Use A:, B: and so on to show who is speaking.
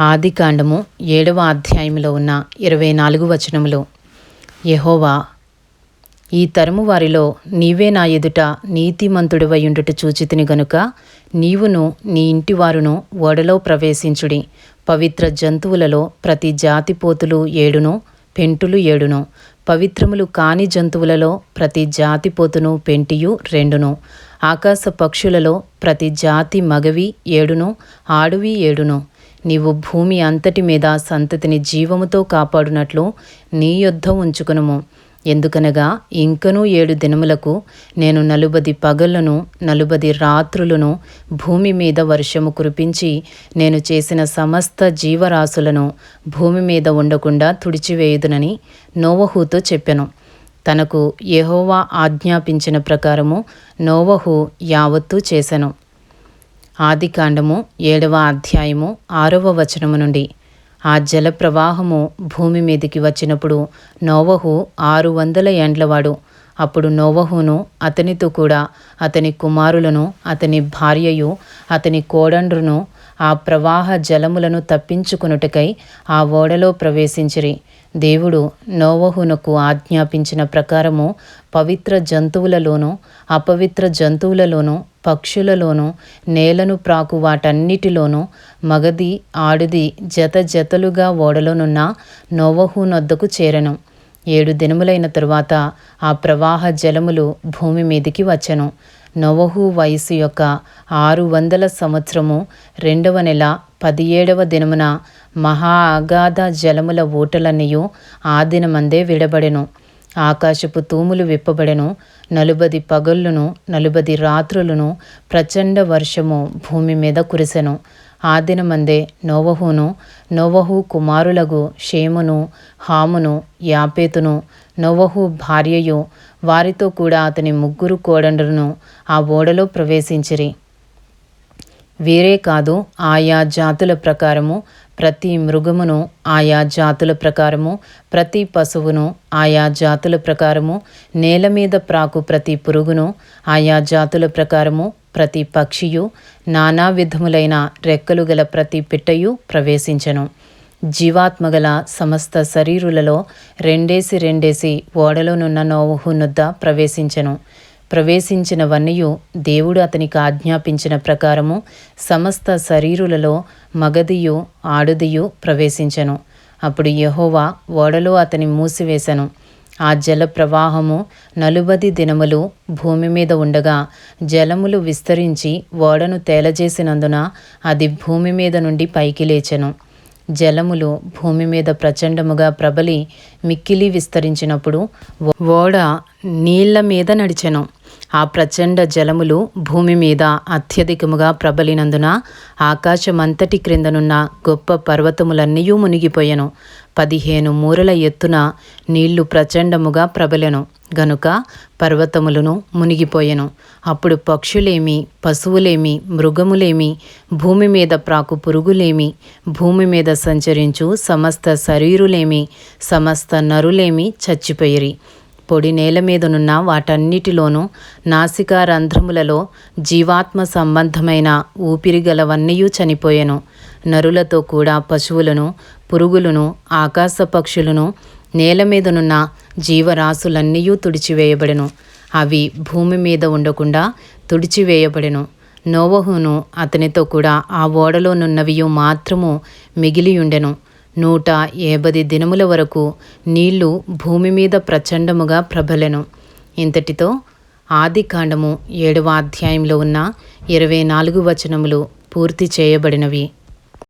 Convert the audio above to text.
A: ఆది కాండము ఏడవ అధ్యాయంలో ఉన్న ఇరవై నాలుగు వచనములు. యహోవా ఈ తరము వారిలో నీవే నా ఎదుట నీతిమంతుడివయుండుట చూచితిని గనుక నీవును నీ ఇంటివారును ఓడలో ప్రవేశించుడి. పవిత్ర జంతువులలో ప్రతి జాతి పోతులు ఏడును పెంటులు ఏడును. పవిత్రములు కాని జంతువులలో ప్రతి జాతి పోతును పెంటియు రెండును. ఆకాశ పక్షులలో ప్రతి జాతి మగవి ఏడును ఆడువి ఏడును. నీవు భూమి అంతటి మీద సంతతిని జీవముతో కాపాడునట్లు నీ యొద్ద ఉంచుకునుము. ఎందుకనగా ఇంకనూ ఏడు దినములకు నేను నలుబది పగళ్ళను నలుబది రాత్రులను భూమి మీద వర్షము కురిపించి నేను చేసిన సమస్త జీవరాశులను భూమి మీద ఉండకుండా తుడిచివేయుదునని నోవహుతో చెప్పెను. తనకు యహోవా ఆజ్ఞాపించిన ప్రకారము నోవహు యావత్తూ చేశాను ఆదికాండము ఏడవ అధ్యాయము ఆరవ వచనము నుండి. ఆ జల ప్రవాహము భూమి మీదికి వచ్చినప్పుడు నోవహు ఆరు వందల ఏండ్లవాడు. అప్పుడు నోవహును అతనితో కూడా అతని కుమారులను అతని భార్యయు అతని కోడండ్రును ఆ ప్రవాహ జలములను తప్పించుకునుటకై ఆ ఓడలో ప్రవేశించిరి. దేవుడు నోవహునకు ఆజ్ఞాపించిన ప్రకారము పవిత్ర జంతువులలోనూ అపవిత్ర జంతువులలోనూ పక్షులలోనూ నేలను ప్రాకు వాటన్నిటిలోనూ మగది ఆడుది జత జతలుగా ఓడలోనున్న నోవహు నొద్దకు చేరెను. ఏడు దినములైన తరువాత ఆ ప్రవాహ జలములు భూమి మీదికి వచ్చెను. నోవహు వయసు యొక్క ఆరు వందల సంవత్సరము రెండవ నెల పదిహేడవ దినమున మహా అగాధ జలముల ఊటలన్నయూ ఆదినమందే విడబడెను. ఆకాశపు తూములు విప్పబడెను. నలుబది పగళ్ళును నలుబది రాత్రులను ప్రచండ వర్షము భూమి మీద కురిసెను. ఆ దినమందే నోవహును నోవహు కుమారులగు షేమును హామును యాపేతును నోవహు భార్యయు వారితో కూడా అతని ముగ్గురు కోడండ్రును ఆ ఓడలో ప్రవేశించిరి. వీరే కాదు ఆయా జాతుల ప్రకారము ప్రతి మృగమును ఆయా జాతుల ప్రకారము ప్రతి పశువును ఆయా జాతుల ప్రకారము నేల మీద ప్రాకు ప్రతి పురుగును ఆయా జాతుల ప్రకారము ప్రతి పక్షియు నానా విధములైన రెక్కలు గల ప్రతి పిట్టయు ప్రవేశించెను. జీవాత్మగల సమస్త శరీరులలో రెండేసి రెండేసి ఓడలోనున్న నోవుహునొద్ద ప్రవేశించెను. ప్రవేశించినవన్నయు దేవుడు అతనికి ఆజ్ఞాపించిన ప్రకారము సమస్త శరీరులలో మగదియు ఆడుదియు ప్రవేశించెను. అప్పుడు యహోవా ఓడలో అతని మూసివేశను. ఆ జల ప్రవాహము నలుబది దినములు భూమి మీద ఉండగా జలములు విస్తరించి ఓడను తేలజేసినందున అది భూమి మీద నుండి పైకి లేచెను. జలములు భూమి మీద ప్రచండముగా ప్రబలి మిక్కిలి విస్తరించినప్పుడు ఓడ నీళ్ళ మీద నడిచెను. ఆ ప్రచండ జలములు భూమి మీద అత్యధికముగా ప్రబలినందున ఆకాశమంతటి క్రిందనున్న గొప్ప పర్వతములన్నీ మునిగిపోయెను. పదిహేను మూరల ఎత్తున నీళ్ళు ప్రచండముగా ప్రబలెను. గనుక పర్వతములను మునిగిపోయెను. అప్పుడు పక్షులేమి పశువులేమి మృగములేమి భూమి మీద ప్రాకు పురుగులేమి భూమి మీద సంచరించు సమస్త శరీరులేమి సమస్త నరులేమి చచ్చిపోయిరి. పొడి నేల మీదనున్న వాటన్నిటిలోనూ నాసికా రంధ్రములలో జీవాత్మ సంబంధమైన ఊపిరి గలవన్నయూ చనిపోయెను. నరులతో కూడా పశువులను పురుగులను ఆకాశ పక్షులను నేల మీదనున్న జీవరాశులన్నీయూ తుడిచివేయబడెను. అవి భూమి మీద ఉండకుండా తుడిచివేయబడెను. నోవహును అతనితో కూడా ఆ ఓడలోనున్నవియు మాత్రము మిగిలియుండెను. నూట ఏబది దినముల వరకు నీళ్ళు భూమి మీద ప్రచండముగా ప్రబలెను. ఇంతటితో ఆది కాండము ఏడవ అధ్యాయంలో ఉన్న ఇరవై నాలుగు వచనములు పూర్తి చేయబడినవి.